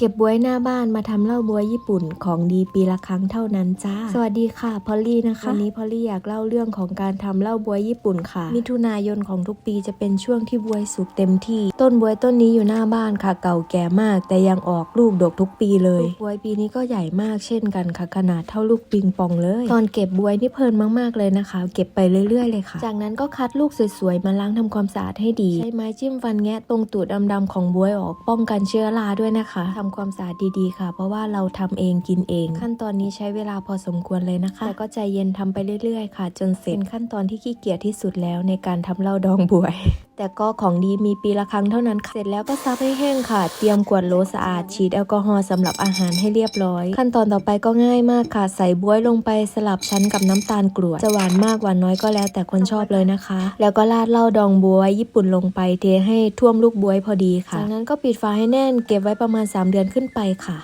เก็บบวยหน้าบ้านมาทำเหล้าบวยญี่ปุ่นของดีปีละครั้งเท่านั้นจ้า สวัสดีค่ะพอลลี่นะคะ วันนี้พอลลี่อยากเล่าเรื่องของการทำเหล้าบวยญี่ปุ่นค่ะ มิถุนายนของทุกปีจะเป็นช่วงที่บวยสุกเต็มที่ ต้นบวยต้นนี้อยู่หน้าบ้านค่ะ เก่าแก่มาก แต่ยังออกลูกดกทุกปีเลยลูกบวยปีนี้ก็ใหญ่มากเช่นกันค่ะ ขนาดเท่าลูกปิงปองเลย ตอนเก็บบวยนี่เพลินมากๆเลยนะคะ เก็บไปเรื่อยๆเลยค่ะ จากนั้นก็คัดลูกสวยๆมาล้างทำความสะอาดให้ดี ใช้ไม้จิ้มฟันแงะตรงตูดดำๆของบวยออกป้องกันเชื้อราด้วยนะคะทำความสะอาดดีๆค่ะ เพราะว่าเราทำเองกินเอง ขั้นตอนนี้ใช้เวลาพอสมควรเลยนะคะแต่ก็ใจเย็นทำไปเรื่อยๆ ค่ะ จนเสร็จขั้นตอนที่ขี้เกียจที่สุดแล้วในการทำเหล้าดองบวย แต่ก็ของดีมีปีละครั้งเท่านั้นค่ะ เสร็จแล้วก็ซับให้แห้งค่ะ เตรียมกวดโหลสะอาด ฉีดแอลกอฮอล์สำหรับอาหารให้เรียบร้อย ขั้นตอนต่อไปก็ง่ายมากค่ะ ใส่บ๊วยลงไปสลับชั้นกับน้ำตาลกรวด จะหวานมากหวานน้อยก็แล้วแต่คนชอบเลยนะคะ แล้วก็ราดเหล้าดองบ๊วยญี่ปุ่นลงไปเทให้ท่วมลูกบ๊วยพอดีค่ะ จากนั้นก็ปิดฝาให้แน่นเก็บไว้ประมาณ 3 เดือนขึ้นไปค่ะ